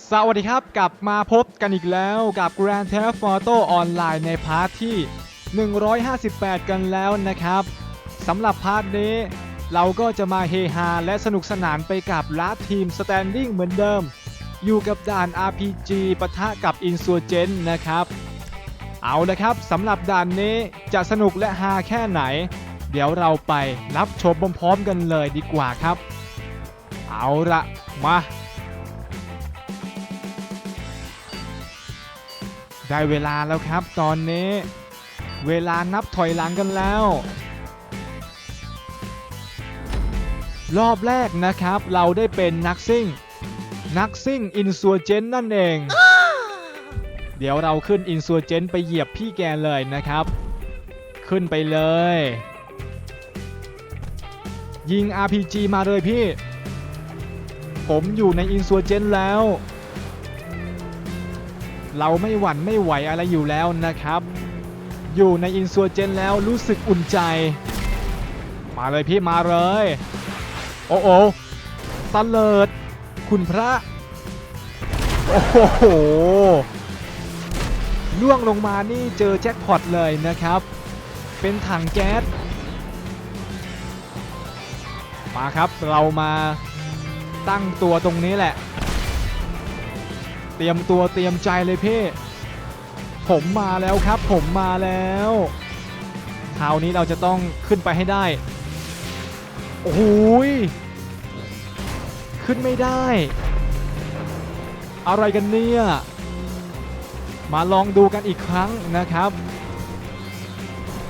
สวัสดีครับกลับมาพบกันอีกแล้วกับ Grand Theft Auto Online ในพาร์ทที่ 158 กันแล้วนะครับสำหรับพาร์ทนี้ เราก็จะมาเฮฮาและสนุกสนานไปกับลัดทีม Standing เหมือนเดิม อยู่กับด่าน RPG ปะทะกับ Insurgent นะครับ เอาละครับสำหรับด่านนี้จะสนุกและฮาแค่ไหน เดี๋ยวเราไปรับชมพร้อมๆกันเลยดีกว่าครับ เอาละมา ได้เวลาแล้วครับตอนนี้ เวลานับถอยหลังกันแล้ว รอบแรกนะครับเราได้เป็นนักซิ่ง นักซิ่งอินซัวเจนนั่นเอง เดี๋ยวเราขึ้นอินซัวเจนไปเหยียบพี่แกเลยนะครับ ขึ้นไปเลย ยิง RPG มาเลยพี่ ผมอยู่ในอินซัวเจนแล้ว เราไม่หวั่นไม่ไหวอะไรอยู่แล้วนะครับ อยู่ในอินซัวเจนแล้วรู้สึกอุ่นใจ มาเลยพี่มาเลย โอ้โอตะเลิด คุณพระ โอ้โหล่วงลงมานี่เจอแจ็คพอตเลยนะครับ เป็นถังแก๊ส มาครับเรามาตั้งตัวตรงนี้แหละ เตรียมตัวเตรียมใจเลยเพ่ผมมาแล้วครับ ผมมาแล้วคราวนี้เราจะต้องขึ้นไปให้ได้ โอ้โหยขึ้นไม่ได้ อะไรกันเนี่ย มาลองดูกันอีกครั้งนะครับ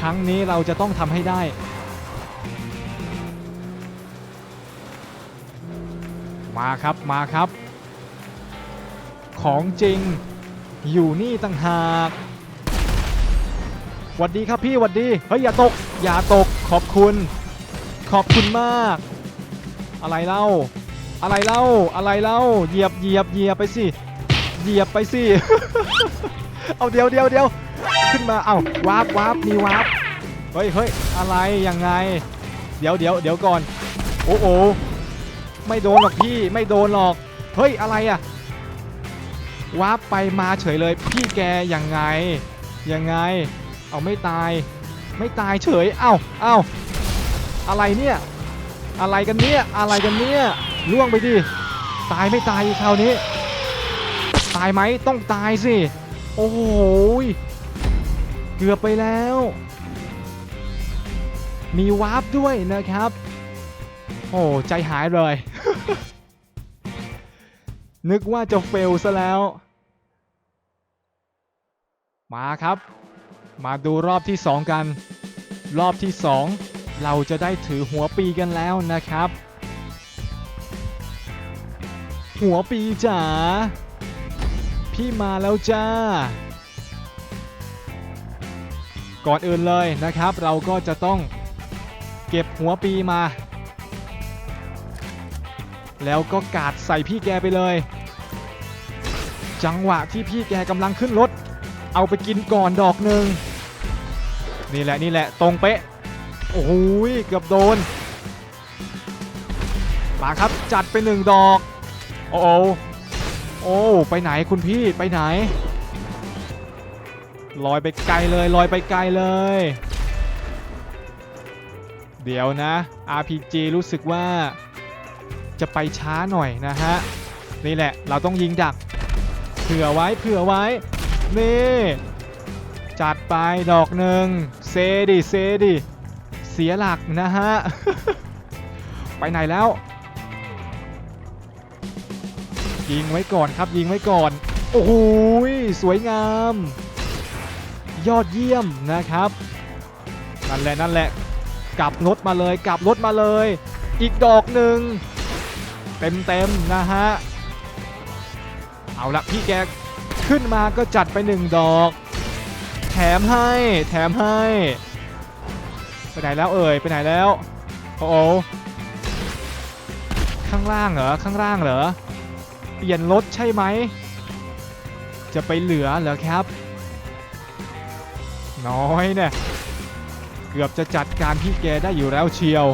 ครั้งนี้เราจะต้องทำให้ได้ มาครับมาครับ ของจริง อยู่นี่ต่างหากหวัดดีครับพี่หวัดดี เฮ้ยอย่าตก อย่าตกขอบคุณ ขอบคุณมาก อะไรเล่า อะไรเล่า อะไรเล่า เหยียบเหยียบเหยียบไปสิ เหยียบไปสิ เอาเดี๋ยวเดี๋ยวเดี๋ยวขึ้นมา เอาวาร์ปวาร์ปมีวาร์ปเฮ้ยเฮ้ยอะไรยังไง เดี๋ยวเดี๋ยวเดี๋ยวก่อน โอ้โอไม่โดนหรอกพี่ ไม่โดนหรอก เฮ้ยอะไรอะ วาร์ปไปมาเฉยเลย พี่แกยังไงยังไง เอาไม่ตาย ไม่ตายเฉย เอ้าเอ้าอะไรเนี่ย อะไรกันเนี่ย อะไรกันเนี่ยล่วงไปดิ ตายไม่ตายคราวนี้ ตายไหมต้องตายสิ โอ้โหยเกือบไปแล้ว มีวาร์ปด้วยนะครับ โอ้ใจหายเลย นึกว่าจะเฟลซะแล้ว มาครับ มาดูรอบที่ 2 กัน รอบที่ 2 เราจะได้ถือหัวปีกันแล้วนะครับ หัวปีจ๋าพี่มาแล้วจ้า ก่อนอื่นเลยนะครับ เราก็จะต้องเก็บหัวปีมา แล้วก็กาดใส่พี่แกไปเลย จังหวะที่พี่แกกำลังขึ้นรถ เอาไปกินก่อนดอกหนึ่งนี่แหละนี่แหละตรงเป๊ะโอ้โหยเกือบโดนมาครับจัดไปหนึ่งดอก โอ้โหโอ้ไปไหนคุณพี่ไปไหนลอยไปไกลเลยลอยไปไกลเลย เดี๋ยวนะ RPG รู้สึกว่าจะไปช้าหน่อยนะฮะ นี่แหละเราต้องยิงดักเผื่อไว้เผื่อไว้ นี่ จัดไปดอกหนึ่งเซดิเซดิเสียหลักนะฮะ ไปไหนแล้ว ยิงไว้ก่อนครับยิงไว้ก่อน โอ้โหยสวยงาม ยอดเยี่ยมนะครับ นั่นแหละนั่นแหละกลับรถมาเลยกลับรถมาเลย อีกดอกหนึ่งเต็มเต็มนะฮะ เอาละพี่แก ขึ้นมาก็จัดไปหนึ่งดอก แถมให้ แถมให้ ไปไหนแล้วเอ่ย ไปไหนแล้ว โอ้โหข้างล่างเหรอ ข้างล่างเหรอ เปลี่ยนรถใช่ไหม จะไปเหลือเหรอครับ น้อยเนี่ย เกือบจะจัดการพี่แกได้อยู่แล้วเชียว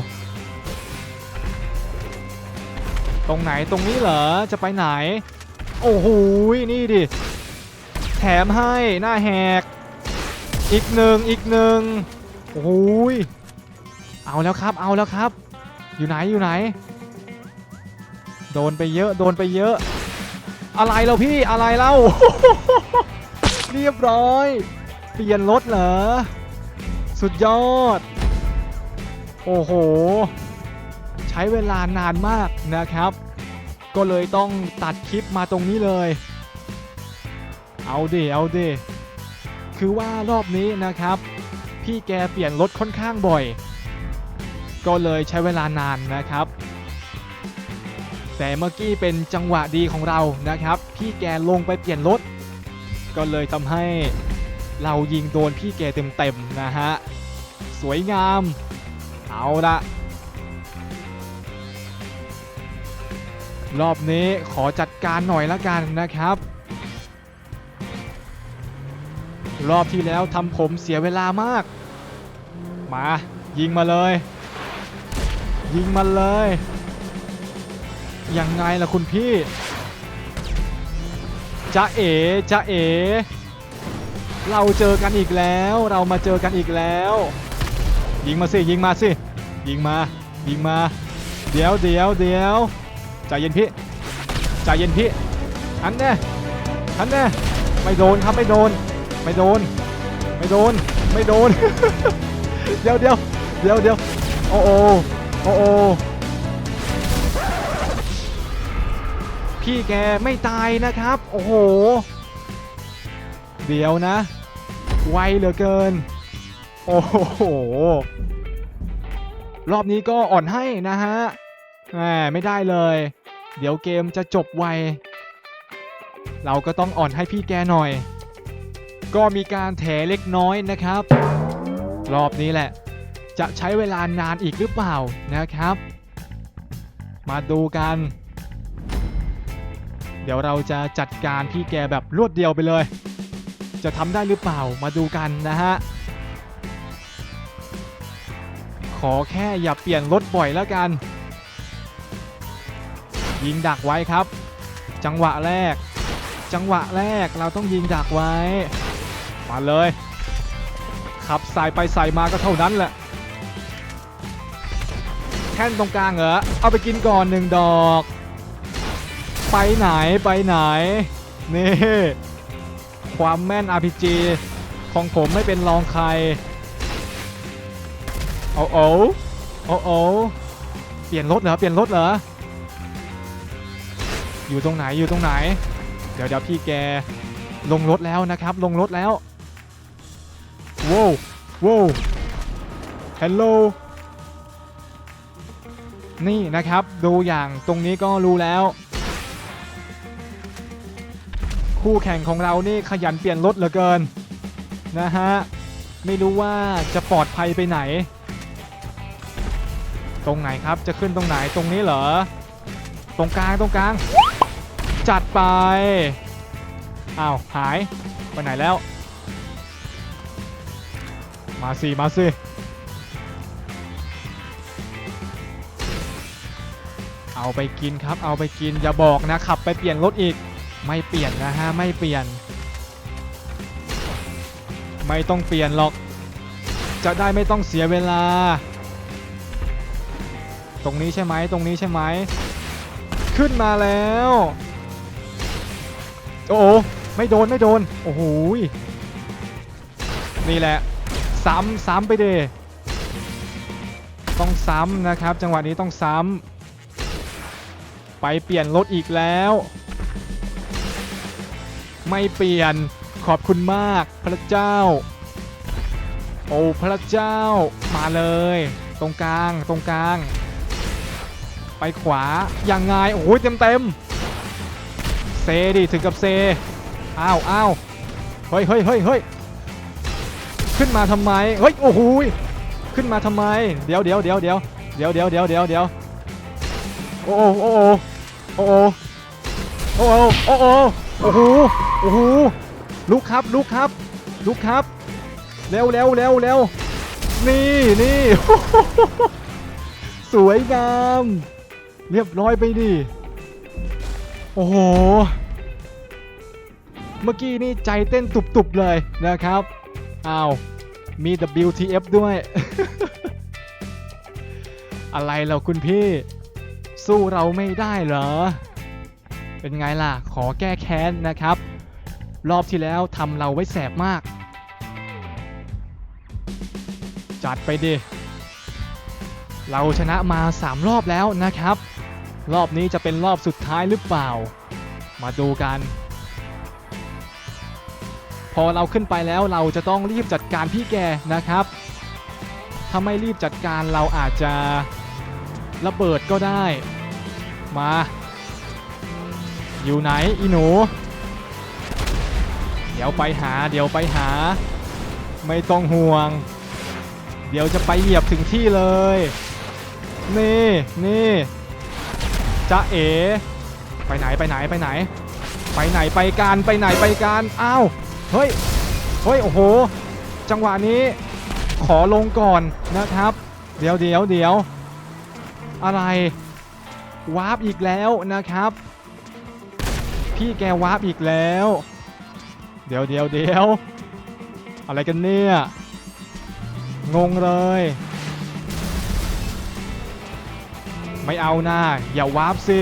ตรงไหนตรงนี้เหรอ จะไปไหน โอ้โห นี่ดิ แถมให้หน้าแหก อีกหนึ่งอีกหนึ่งโอ้โหยเอาแล้วครับเอาแล้วครับ อยู่ไหนอยู่ไหน โดนไปเยอะโดนไปเยอะ อะไรเราพี่อะไรเล่าเรียบร้อย เปลี่ยนรถเหรอ สุดยอด โอ้โห ใช้เวลานานมากนะครับ ก็เลยต้องตัดคลิปมาตรงนี้เลย เอาดิเอาดิคือว่ารอบนี้นะครับ พี่แกเปลี่ยนรถค่อนข้างบ่อย ก็เลยใช้เวลานานนะครับ แต่เมื่อกี้เป็นจังหวะดีของเรานะครับ พี่แกลงไปเปลี่ยนรถ ก็เลยทำให้เรายิงโดนพี่แกเต็มๆนะฮะ สวยงาม เอาละรอบนี้ขอจัดการหน่อยละกันนะครับ รอบที่แล้วทำผมเสียเวลามาก มา ยิงมาเลย ยิงมาเลย ยังไงล่ะคุณพี่จะเอ๋จะเอ๋เราเจอกันอีกแล้ว เรามาเจอกันอีกแล้ว ยิงมาสิ ยิงมาสิ ยิงมา ยิงมา เดี๋ยวเดี๋ยวเดี๋ยวใจเย็นพี่ใจเย็นพี่อันแน่อันแน่ไม่โดนครับไม่โดน ไม่โดน ไม่โดน ไม่โดน เดี๋ยวเดี๋ยวเดี๋ยวเดี๋ยวโอ้โอโอ้โอพี่แกไม่ตายนะครับ โอ้โห เดี๋ยวนะ ไวเหลือเกิน โอ้โห รอบนี้ก็อ่อนให้นะฮะแหมไม่ได้เลย เดี๋ยวเกมจะจบไว เราก็ต้องอ่อนให้พี่แกหน่อย ก็มีการแถเล็กน้อยนะครับ รอบนี้แหละ จะใช้เวลานานอีกหรือเปล่านะครับ มาดูกัน เดี๋ยวเราจะจัดการพี่แกแบบรวดเดียวไปเลย จะทำได้หรือเปล่ามาดูกันนะฮะขอแค่อย่าเปลี่ยนรถบ่อยแล้วกัน ยิงดักไว้ครับ จังหวะแรก จังหวะแรกเราต้องยิงดักไว้ มาเลย ขับสายไปสายมาก็เท่านั้นแหละ แท่นตรงกลางเหรอ เอาไปกินก่อนหนึ่งดอก ไปไหนไปไหน นี่ ความแม่น RPG ของผมไม่เป็นรองใคร โอ้โอ้โอ้โอ้เปลี่ยนรถเหรอ เปลี่ยนรถเหรอ อยู่ตรงไหนอยู่ตรงไหน เดี๋ยวเดี๋ยวพี่แกลงรถแล้วนะครับ ลงรถแล้ว ว้าวว้าวฮัลโหลนี่นะครับดูอย่างตรงนี้ก็รู้แล้ว คู่แข่งของเรานี่ขยันเปลี่ยนรถเหลือเกินนะฮะไม่รู้ว่าจะปลอดภัยไปไหน ตรงไหนครับจะขึ้นตรงไหนตรงนี้เหรอ ตรงกลางตรงกลาง จัดไปอ้าวหายไปไหนแล้ว มาสิมาสิเอาไปกินครับ เอาไปกินอย่าบอกนะขับไปเปลี่ยนรถอีก ไม่เปลี่ยนนะฮะไม่เปลี่ยน ไม่ต้องเปลี่ยนหรอก จะได้ไม่ต้องเสียเวลา ตรงนี้ใช่ไหมตรงนี้ใช่ไหมขึ้นมาแล้วโอ้โหไม่โดนไม่โดนโอ้โหยนี่แหละ ซ้ำซ้ำไปเดต้องซ้ำนะครับ จังหวะนี้ต้องซ้ำไปเปลี่ยนรถอีกแล้ว ไม่เปลี่ยนขอบคุณมากพระเจ้า โอ้พระเจ้ามาเลย ตรงกลางตรงกลาง ไปขวาอยังไงโอ้ยเต็มเต็มเซดิถึงกับเซอ้าวอ้าวเฮ้ยเฮ้ยเฮ้ยเฮ้ย ขึ้นมาทำไมเฮ้ยโอ้โหขึ้นมาทำไม เดี๋ยวเดี๋ยวเดี๋ยวเดี๋ยวเดี๋ยวเดี๋ยวเดี๋ยวเดี๋ยวเดี๋ยวโอ้โหโอ้โหโอ้โหโอ้โหโอ้โหโอ้โหโอ้โหลุกครับลุกครับลุกครับเร็วเร็วเร็วเร็วนี่นี่สวยงาม เรียบร้อยไปดิโอ้โหเมื่อกี้นี่ใจเต้นตุบๆเลยนะครับ อ้าว มี WTF ด้วย อะไรเราคุณพี่ สู้เราไม่ได้เหรอ เป็นไงล่ะ ขอแก้แค้นนะครับ รอบที่แล้วทำเราไว้แสบมาก จัดไปดิ เราชนะมา 3 รอบแล้วนะครับ รอบนี้จะเป็นรอบสุดท้ายหรือเปล่า มาดูกัน พอเราขึ้นไปแล้วเราจะต้องรีบจัดการพี่แกนะครับ ถ้าไม่รีบจัดการเราอาจจะระเบิดก็ได้ มา อยู่ไหนอีหนู เดี๋ยวไปหา เดี๋ยวไปหา ไม่ต้องห่วง เดี๋ยวจะไปเหยียบถึงที่เลย นี่นี่จะเอ๋ไปไหนไปไหนไปไหน ไปไหนไปการไปไหนไปการอ้าว เฮ้ย เฮ้ย โอ้โห จังหวะนี้ขอลงก่อนนะครับ เดี๋ยวเดี๋ยวเดี๋ยวอะไร วาร์ปอีกแล้วนะครับ พี่แกวาร์ปอีกแล้ว เดี๋ยวเดี๋ยวเดี๋ยวอะไรกันเนี่ย งงเลย ไม่เอาหน้าอย่าวาร์ปสิ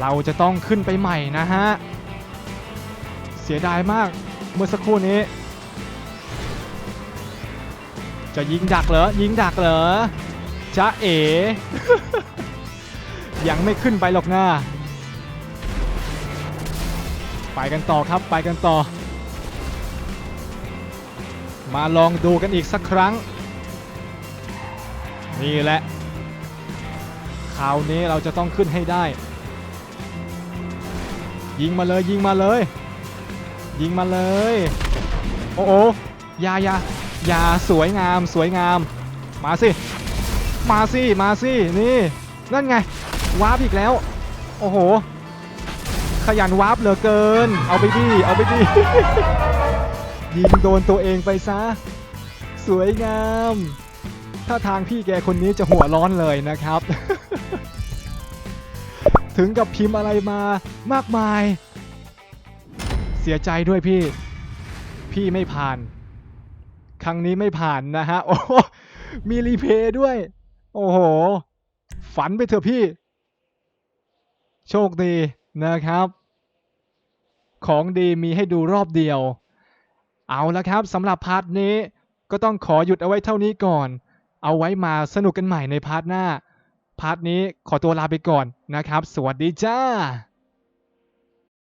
เราจะต้องขึ้นไปใหม่นะฮะ เสียดายมากเมื่อสักครู่นี้ จะยิงดักเหรอ ยิงดักเหรอจ๊ะเอ๋ ยังไม่ขึ้นไปหรอกนะไปกันต่อครับไปกันต่อ มาลองดูกันอีกสักครั้ง นี่แหละ คราวนี้เราจะต้องขึ้นให้ได้ ยิงมาเลยยิงมาเลย ยิงมาเลย โอ้โอยายายาสวยงามสวยงาม มาสิ มาสิมาสินี่ นั่นไงวาร์ปอีกแล้ว โอ้โห ขยันวาร์ปเหลือเกิน เอาไปดิเอาไปดิยิงโดนตัวเองไปซะ สวยงาม ถ้าทางพี่แกคนนี้จะหัวร้อนเลยนะครับ ถึงกับพิมพ์อะไรมามากมาย เสียใจด้วยพี่ พี่ไม่ผ่าน ครั้งนี้ไม่ผ่านนะฮะ โอ้มีรีเพย์ด้วย โอ้โห ฝันไปเถอะพี่ โชคดีนะครับ ของดีมีให้ดูรอบเดียว เอาละครับสำหรับพาร์ทนี้ก็ต้องขอหยุดเอาไว้เท่านี้ก่อน เอาไว้มาสนุกกันใหม่ในพาร์ทหน้า พาร์ทนี้ขอตัวลาไปก่อนนะครับ สวัสดีจ้า